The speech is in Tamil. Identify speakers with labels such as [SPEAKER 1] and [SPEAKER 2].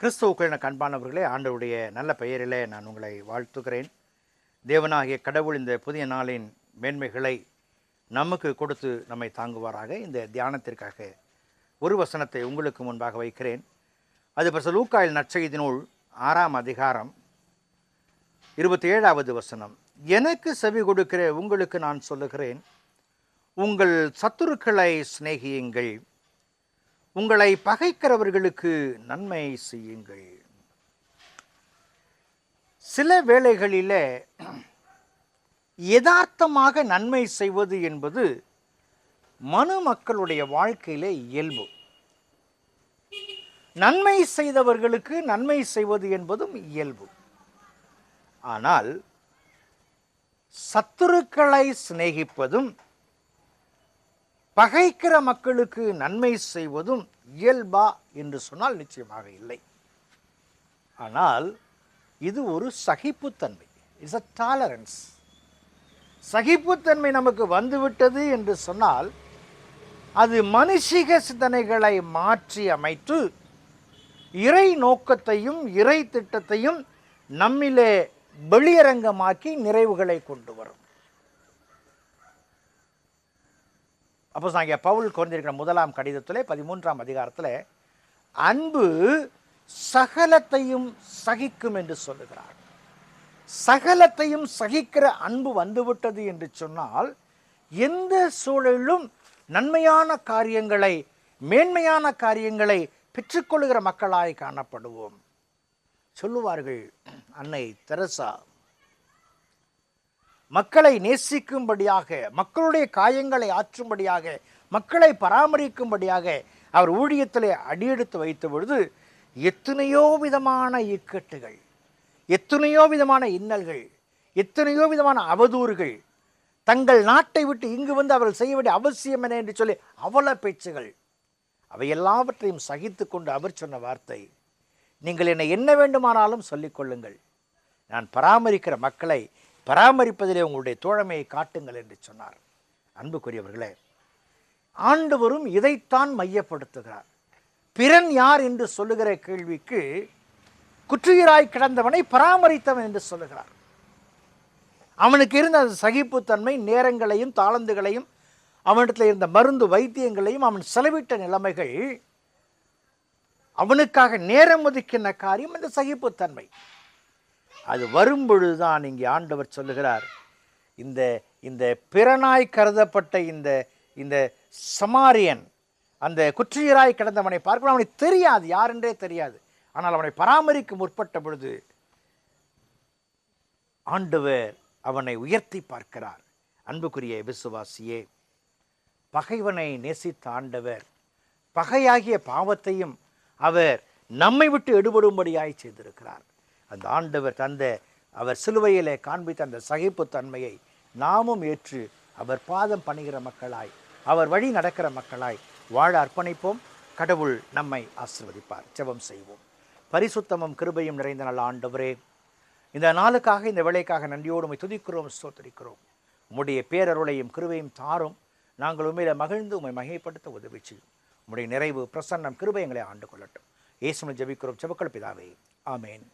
[SPEAKER 1] கிறிஸ்துவுக்குள் கண்பானவர்களே ஆண்டவருடைய நல்ல பெயரிலே நான் உங்களை வாழ்த்துகிறேன். தேவனாகிய கடவுள் இந்த புதிய நாளின் மேன்மைகளை நமக்கு கொடுத்து நம்மை தாங்குவாராக. இந்த தியானத்திற்காக ஒரு வசனத்தை உங்களுக்கு முன்பாக வைக்கிறேன். அது பச லூக்காயில் நற்செய்தி நூல் ஆறாம் அதிகாரம் இருபத்தி ஏழாவது வசனம். எனக்கு செவி கொடுக்கிற உங்களுக்கு நான் சொல்லுகிறேன். உங்கள் சத்துருக்களை சிநேகியுங்கள். உங்களை பகைக்கிறவர்களுக்கு நன்மை செய்யுங்கள். சில வேளைகளில் யதார்த்தமாக நன்மை செய்வது என்பது மனு மக்களுடைய வாழ்க்கையிலே இயல்பு. நன்மை செய்தவர்களுக்கு நன்மை செய்வது என்பதும் இயல்பு. ஆனால் சத்துருக்களை சிநேகிப்பதும் பகைக்கிற மக்களுக்கு நன்மை செய்வதும் இயல்பா என்று சொன்னால் நிச்சயமாக இல்லை. ஆனால் இது ஒரு சகிப்புத்தன்மை. இஸ் அ டாலரன்ஸ் சகிப்புத்தன்மை நமக்கு வந்துவிட்டது என்று சொன்னால் அது மனுஷிக சிந்தனைகளை மாற்றி அமைத்து இறை நோக்கத்தையும் இறை திட்டத்தையும் நம்மிலே வெளியரங்கமாக்கி நிறைவுகளை கொண்டு வரும். அப்போ நாங்கள் பவுல் குறைஞ்சிருக்கிற முதலாம் கடிதத்தில் பதிமூன்றாம் அதிகாரத்தில் அன்பு சகலத்தையும் சகிக்கும் என்று சொல்லுகிறார். சகலத்தையும் சகிக்கிற அன்பு வந்துவிட்டது என்று சொன்னால் எந்த சூழலிலும் நன்மையான காரியங்களை மேன்மையான காரியங்களை பெற்றுக்கொள்கிற மக்களாய் காணப்படுவோம். சொல்லுவார்கள் அன்னை தெரசா மக்களை நேசிக்கும்படியாக மக்களுடைய காயங்களை ஆற்றும்படியாக மக்களை பராமரிக்கும்படியாக அவர் ஊழியத்திலே அடியெடுத்து வைத்த பொழுது எத்தனையோ விதமான இக்கட்டுகள் எத்தனையோ விதமான இன்னல்கள் எத்தனையோ விதமான அவதூறுகள் தங்கள் நாட்டை விட்டு இங்கு வந்து அவர்கள் செய்ய வேண்டிய அவசியம் என்ன என்று சொல்லி அவல பேச்சுகள் அவை எல்லாவற்றையும் சகித்து கொண்டு அவர் சொன்ன வார்த்தை நீங்கள் என்னை என்ன வேண்டுமானாலும் சொல்லிக் கொள்ளுங்கள். நான் பராமரிக்கிற மக்களை பராமரிப்பதிலே உங்களுடைய தோழமையை காட்டுங்கள் என்று சொன்னார். அன்புக்குரியவர்களே ஆண்டவரும் இதைத்தான் மையப்படுத்துகிறார். பிறன் யார் என்று சொல்லுகிற கேள்விக்கு குற்றுயிராய் கிடந்தவனை பராமரித்தவன் என்று சொல்லுகிறார். அவனுக்கு இருந்த அந்த சகிப்புத்தன்மை நேரங்களையும் தாளந்துகளையும் அவனிடத்தில் இருந்த மருந்து வைத்தியங்களையும் அவன் செலவிட்ட நிலைமைகள் அவனுக்காக நேரம் ஒதுக்கின காரியம் இந்த சகிப்புத்தன்மை. அது வரும்பொழுதுதான் இங்கே ஆண்டவர் சொல்லுகிறார். இந்த இந்த பிறனாய் கருதப்பட்ட இந்த இந்த சமாரியன் அந்த குற்றியராய் கிடந்தவனை பார்க்கணும் அவனுக்கு தெரியாது யாரென்றே தெரியாது. ஆனால் அவனை பராமரிக்க முற்பட்ட பொழுது ஆண்டவர் அவனை உயர்த்தி பார்க்கிறார். அன்புக்குரிய விசுவாசியே பகைவனை நேசித்த ஆண்டவர் பகையாகிய பாவத்தையும் அவர் நம்மை விட்டு எடுபடும்படியாய் செய்திருக்கிறார். அந்த ஆண்டவர் தந்த அவர் சிலுவையிலே காண்பித்த அந்த சகிப்புத்தன்மையை நாமும் ஏற்று அவர் பாதம் பணிகிற மக்களாய் அவர் வழி நடக்கிற மக்களாய் வாழ அர்ப்பணிப்போம். கடவுள் நம்மை ஆசிர்வதிப்பார். ஜெபம் செய்வோம். பரிசுத்தமும் கிருபையும் நிறைந்த நல்ல ஆண்டவரே இந்த நாளுக்காக இந்த வேலைக்காக நன்றியோடு உமை துதிக்கிறோம் சோத்தரிக்கிறோம் உம்முடைய பேரருளையும் கிருபையும் தாரும். நாங்கள் உண்மையில மகிழ்ந்து உம்மை மகைப்படுத்த உதவி செய்யும். உம்முடைய நிறைவு பிரசன்னம் கிருபை எங்களை ஆண்டு கொள்ளட்டும். இயேசுமை ஜெபிக்கிறோம். ஜபக்கள் பிதாவே ஆமேன்.